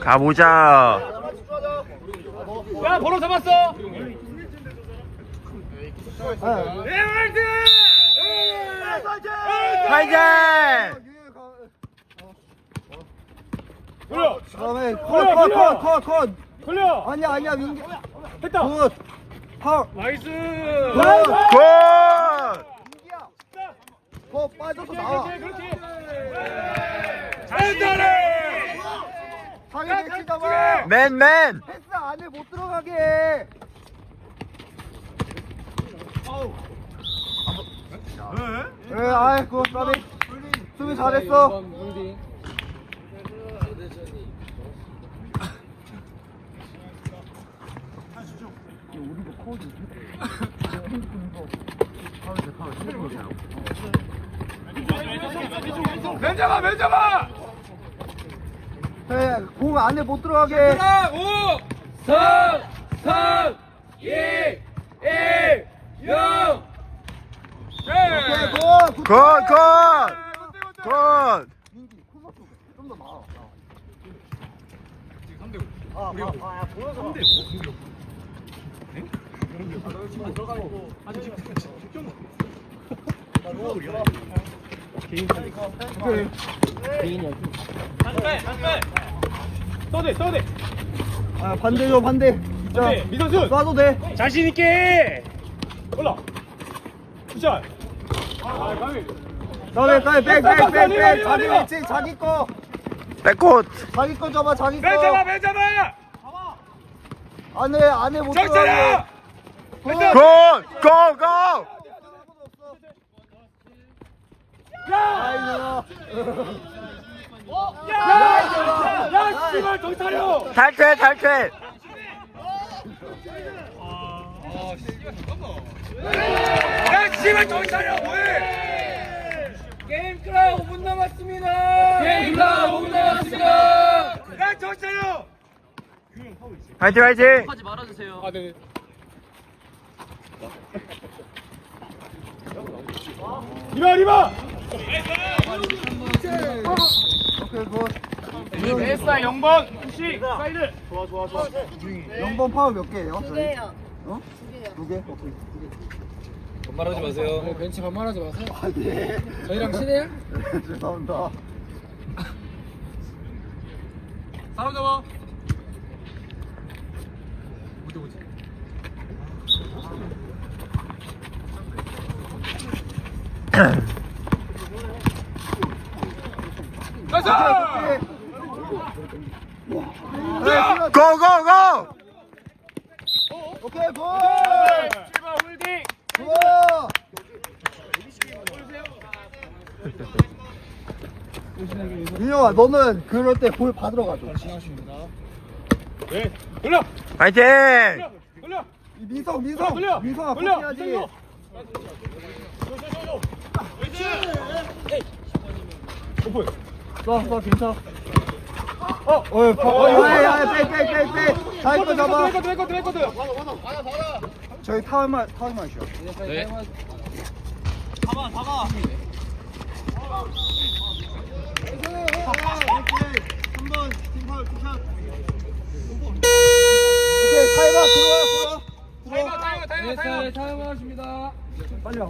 가보자. 야 번호 잡았어 파이팅! 걸려 다음에 걸려, 걸려. 컷컷 컷컷 걸려 아니야 아니야 민기 됐다 굿 파울 나이스 굿 굿! 민기야 더 빠져서 나와 그렇지 그렇지 상위 대치 잡아 맨맨! 패스 안에 못 들어가게. 해 에, 아이 그거 까비. 수비 잘했어 맨 잡아 맨 잡아 에, 공 안에 못 들어가게 해5 4 3 2 1 0 오케이 굿 굿! 굿! 굿! 민기 코너 쪽에 좀더 나와 나와 아, 아, 아, 야, 보여서. 오케이. 써대 써대 아, 반대죠, 반대. 자, 반대, 미선순. 쏴도 돼. 자신 있게 올라 굿샷 아 가위 쏴도 돼, 백, 백, 백, 백, 리바, 백. 리바, 자기. 위치, 자기 거. 백콧! 자기 거 잡아, 자기 거. 맨 잡아 맨 잡아 안에, 안에 못 정찬아 들어가게. 굿! 아이고. 야야 씨발 정차려 탈퇴 탈퇴! 야 씨발 정차려 뭐해 게임 클라 5분 남았습니다 게임 클라 5분 남았습니다 야 정차려 파이팅 파이팅! 하지 말아주세요. 아 네. 리바 리바 오케이, 굿. 에스타 0번 푸시 사이드 좋아 좋아 좋아 0번 파울 몇 개예요? 두 개요. 어? 두 개? 오케이. 반말하지 마세요 벤치 반말하지 마세요. 아, 예. 저희랑 친해요? 죄송합니다. 사람 잡아 어디 오지 나이스 고고 고! 오케이, 굿! 7번 홀딩 좋아! 민영아, 너는 그럴 때 볼 받으러 가줘. 네 돌려 파이팅! 돌려 민성, 민성! 돌려 민성아, 돌려. 돌려. 오픈 쏴, 쏴, 괜찮아. 어, 어, 어, 어, 야, 야, 빼, 빼, 빼, 빼. 자기 거 잡아. 레코드 레코드 레코드 저희 타임만, 타임만 쉬어. 네 오케이, 타임아, 들어와, 들어와. 타이머 타이머 타이머 타이머 네, 사용하십니다. 빨리 와.